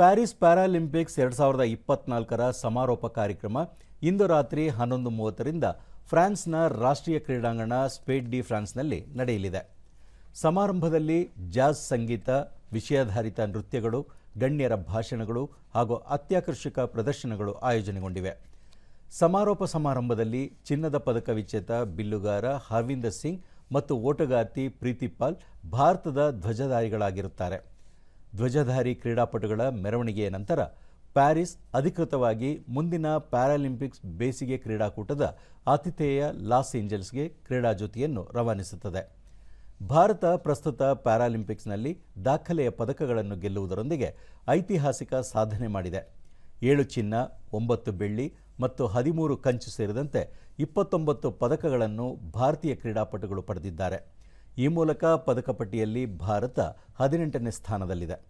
Paris Paralympics ಎರಡು ಸಾವಿರದ ಇಪ್ಪತ್ನಾಲ್ಕರ ಸಮಾರೋಪ ಕಾರ್ಯಕ್ರಮ ಇಂದು ರಾತ್ರಿ ಹನ್ನೊಂದು ಮೂವತ್ತರಿಂದ ಫ್ರಾನ್ಸ್ನ ರಾಷ್ಟ್ರೀಯ ಕ್ರೀಡಾಂಗಣ ಸ್ಪೇಟ್ ಡಿ ಫ್ರಾನ್ಸ್ನಲ್ಲಿ ನಡೆಯಲಿದೆ. ಸಮಾರಂಭದಲ್ಲಿ ಜಾಜ್ ಸಂಗೀತ, ವಿಷಯಾಧಾರಿತ ನೃತ್ಯಗಳು, ಗಣ್ಯರ ಭಾಷಣಗಳು ಹಾಗೂ ಅತ್ಯಾಕರ್ಷಕ ಪ್ರದರ್ಶನಗಳು ಆಯೋಜನೆಗೊಂಡಿವೆ. ಸಮಾರೋಪ ಸಮಾರಂಭದಲ್ಲಿ ಚಿನ್ನದ ಪದಕ ವಿಜೇತ ಬಿಲ್ಲುಗಾರ ಹರ್ವಿಂದರ್ ಸಿಂಗ್ ಮತ್ತು ಓಟಗಾರ್ತಿ ಪ್ರೀತಿಪಾಲ್ ಭಾರತದ ಧ್ವಜಧಾರಿಗಳಾಗಿರುತ್ತಾರೆ. ಧ್ವಜಧಾರಿ ಕ್ರೀಡಾಪಟುಗಳ ಮೆರವಣಿಗೆಯ ನಂತರ ಪ್ಯಾರಿಸ್ ಅಧಿಕೃತವಾಗಿ ಮುಂದಿನ ಪ್ಯಾರಾಲಿಂಪಿಕ್ಸ್ ಬೇಸಿಗೆ ಕ್ರೀಡಾಕೂಟದ ಆತಿಥೇಯ ಲಾಸ್ ಏಂಜಲ್ಸ್ಗೆ ಕ್ರೀಡಾ ಜ್ಯೋತಿಯನ್ನು ರವಾನಿಸುತ್ತದೆ. ಭಾರತ ಪ್ರಸ್ತುತ ಪ್ಯಾರಾಲಿಂಪಿಕ್ಸ್ನಲ್ಲಿ ದಾಖಲೆಯ ಪದಕಗಳನ್ನು ಗೆಲ್ಲುವುದರೊಂದಿಗೆ ಐತಿಹಾಸಿಕ ಸಾಧನೆ ಮಾಡಿದೆ. ಏಳು ಚಿನ್ನ, ಒಂಬತ್ತು ಬೆಳ್ಳಿ ಮತ್ತು ಹದಿಮೂರು ಕಂಚು ಸೇರಿದಂತೆ ಇಪ್ಪತ್ತೊಂಬತ್ತು ಪದಕಗಳನ್ನು ಭಾರತೀಯ ಕ್ರೀಡಾಪಟುಗಳು ಪಡೆದಿದ್ದಾರೆ. ಈ ಮೂಲಕ ಪದಕ ಪಟ್ಟಿಯಲ್ಲಿ ಭಾರತ ಹದಿನೆಂಟನೇ ಸ್ಥಾನದಲ್ಲಿದೆ.